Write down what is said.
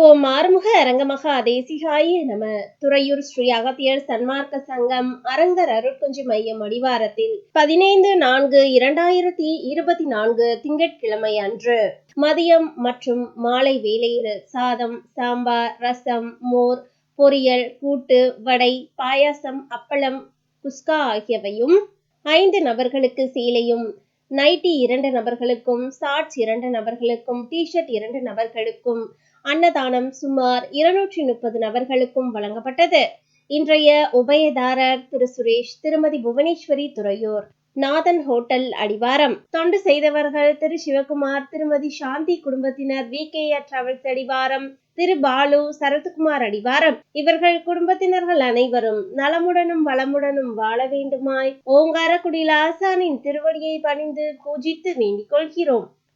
ஓம் ஆறுமுக அரங்கமகா தேசிகாய நம. துறையூர் ஸ்ரீ அகத்தியர் சன்மார்க்க சங்கம் அரங்கர் அருட்குஞ்சி மையம் அடிவாரத்தில் பதினைந்து நான்கு இரண்டாயிரத்தி இருபத்தி நான்கு திங்கட்கிழமை அன்று மதியம் மற்றும் மாலை வேலையில் சாதம் சாம்பார் ரசம் மோர் பொரியல் கூட்டு வடை பாயாசம் அப்பளம் குஸ்கா ஆகியவையும் ஐந்து நபர்களுக்கு சீலையும் நைட்டி இரண்டு நபர்களுக்கும் ஷார்ட்ஸ் இரண்டு நபர்களுக்கும் டிஷர்ட் இரண்டு நபர்களுக்கும் அன்னதானம் சுமார் இருநூற்றி முப்பது நபர்களுக்கும் வழங்கப்பட்டது. இன்றைய உபயதாரர் திரு சுரேஷ் திருமதி புவனேஸ்வரி துறையூர் நாதன் ஹோட்டல் அடிவாரம். தொண்டு செய்தவர்கள் திரு சிவகுமார் திருமதி சாந்தி குடும்பத்தினர் வி. கே. டிராவல்ஸ் அடிவாரம் திரு பாலு சரத்குமார் அடிவாரம். இவர்கள் குடும்பத்தினர்கள் அனைவரும் நலமுடனும் வளமுடனும் வாழ வேண்டுமாய் ஓங்காரக்குடியில் ஆசானின் திருவடியை பணிந்து பூஜித்து வேண்டிக் கொள்கிறோம்.